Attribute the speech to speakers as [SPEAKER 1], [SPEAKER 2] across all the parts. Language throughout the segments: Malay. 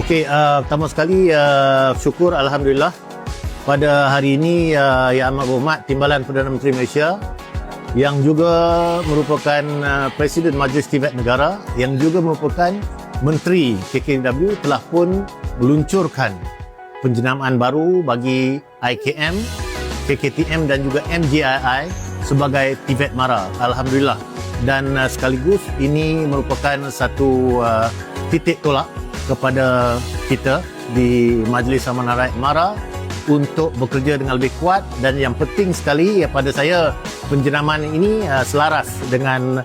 [SPEAKER 1] Okey, uh, pertama sekali uh, syukur Alhamdulillah pada hari ini uh, Yang Amat Berhormat Timbalan Perdana Menteri Malaysia yang juga merupakan uh, Presiden Majlis Tibet Negara yang juga merupakan Menteri KKW telah pun meluncurkan penjenamaan baru bagi IKM, KKTM dan juga MJII sebagai Tibet Mara. Alhamdulillah. Dan uh, sekaligus ini merupakan satu uh, titik tolak kepada kita di Majlis Amanah Rakyat Mara untuk bekerja dengan lebih kuat dan yang penting sekali ya pada saya penjenamaan ini uh, selaras dengan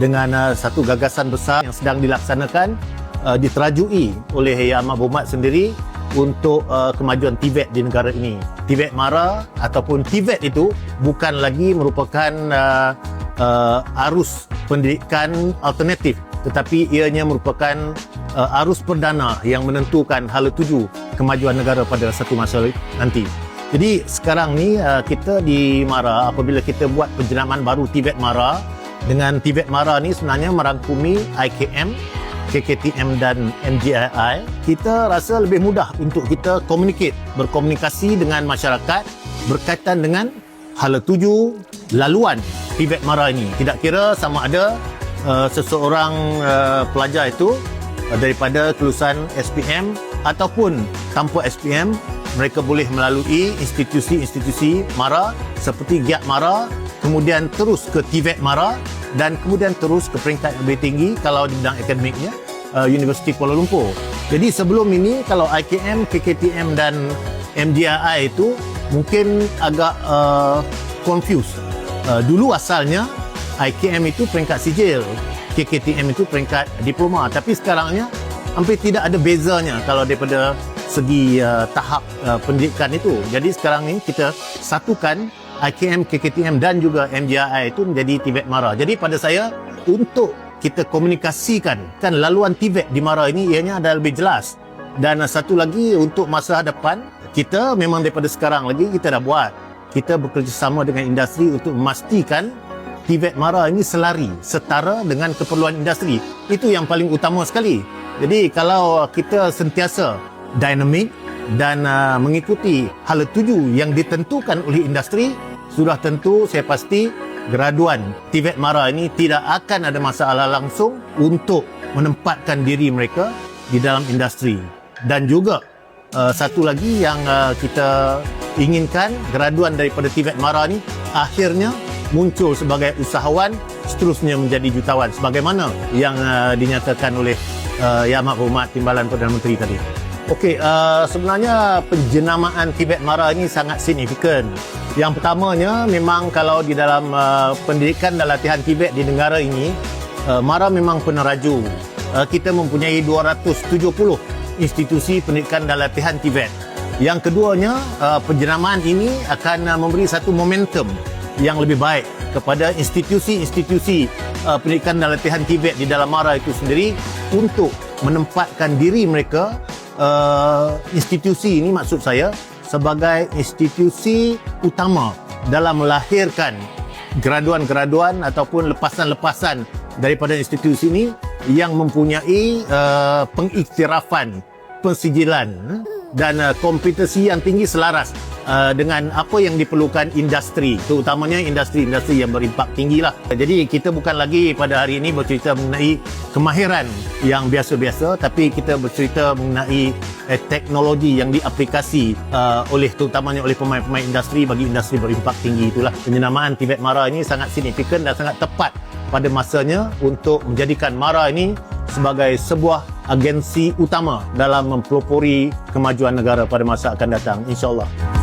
[SPEAKER 1] dengan uh, satu gagasan besar yang sedang dilaksanakan uh, diterajui oleh Yang Amat Berhormat sendiri untuk uh, kemajuan Tibet di negara ini. Tibet Mara ataupun Tibet itu bukan lagi merupakan uh, uh, arus pendidikan alternatif tetapi ianya merupakan uh, arus perdana yang menentukan hala tuju kemajuan negara pada satu masa nanti. Jadi sekarang ni uh, kita di Mara apabila kita buat penjenamaan baru Tibet Mara dengan Tibet Mara ni sebenarnya merangkumi IKM, KKTM dan MGII, kita rasa lebih mudah untuk kita communicate, berkomunikasi dengan masyarakat berkaitan dengan hala tuju laluan Tibet Mara ini. Tidak kira sama ada uh, seseorang uh, pelajar itu daripada kelulusan SPM ataupun tanpa SPM mereka boleh melalui institusi-institusi MARA seperti GIAT MARA kemudian terus ke TVET MARA dan kemudian terus ke peringkat lebih tinggi kalau di bidang akademiknya uh, Universiti Kuala Lumpur. Jadi sebelum ini kalau IKM, KKTM dan MDII itu mungkin agak uh, confused. Uh, dulu asalnya IKM itu peringkat sijil, KKTM itu peringkat diploma tapi sekarangnya hampir tidak ada bezanya kalau daripada segi uh, tahap uh, pendidikan itu. Jadi sekarang ni kita satukan IKM, KKTM dan juga MJI itu menjadi Tibet Mara. Jadi pada saya untuk kita komunikasikan kan laluan Tibet di Mara ini ianya ada lebih jelas. Dan satu lagi untuk masa hadapan kita memang daripada sekarang lagi kita dah buat. Kita bekerjasama dengan industri untuk memastikan Tibet Mara ini selari setara dengan keperluan industri. Itu yang paling utama sekali. Jadi kalau kita sentiasa dinamik dan uh, mengikuti hala tuju yang ditentukan oleh industri, sudah tentu saya pasti graduan Tibet Mara ini tidak akan ada masalah langsung untuk menempatkan diri mereka di dalam industri. Dan juga uh, satu lagi yang uh, kita inginkan graduan daripada Tibet Mara ini akhirnya muncul sebagai usahawan seterusnya menjadi jutawan sebagaimana yang uh, dinyatakan oleh uh, Yang Berhormat Timbalan Perdana Menteri tadi. Okey, uh, sebenarnya penjenamaan Tibet Mara ini sangat signifikan. Yang pertamanya memang kalau di dalam uh, pendidikan dan latihan Tibet di negara ini, uh, Mara memang peneraju. Uh, kita mempunyai 270 institusi pendidikan dan latihan Tibet. Yang keduanya, uh, penjenamaan ini akan uh, memberi satu momentum yang lebih baik kepada institusi-institusi uh, pendidikan dan latihan Tibet di dalam Mara itu sendiri untuk menempatkan diri mereka uh, institusi ini maksud saya sebagai institusi utama dalam melahirkan graduan-graduan ataupun lepasan-lepasan daripada institusi ini yang mempunyai uh, pengiktirafan pensijilan dan uh, kompetensi yang tinggi selaras uh, dengan apa yang diperlukan industri. Terutamanya industri-industri yang berimpak tinggi lah jadi kita bukan lagi pada hari ini bercerita mengenai kemahiran yang biasa-biasa tapi kita bercerita mengenai eh, teknologi yang diaplikasi uh, oleh terutamanya oleh pemain-pemain industri bagi industri berimpak tinggi itulah. Penyenamaan Tibet Mara ini sangat signifikan dan sangat tepat pada masanya untuk menjadikan Mara ini sebagai sebuah agensi utama dalam mempelopori kemajuan negara pada masa akan datang insyaallah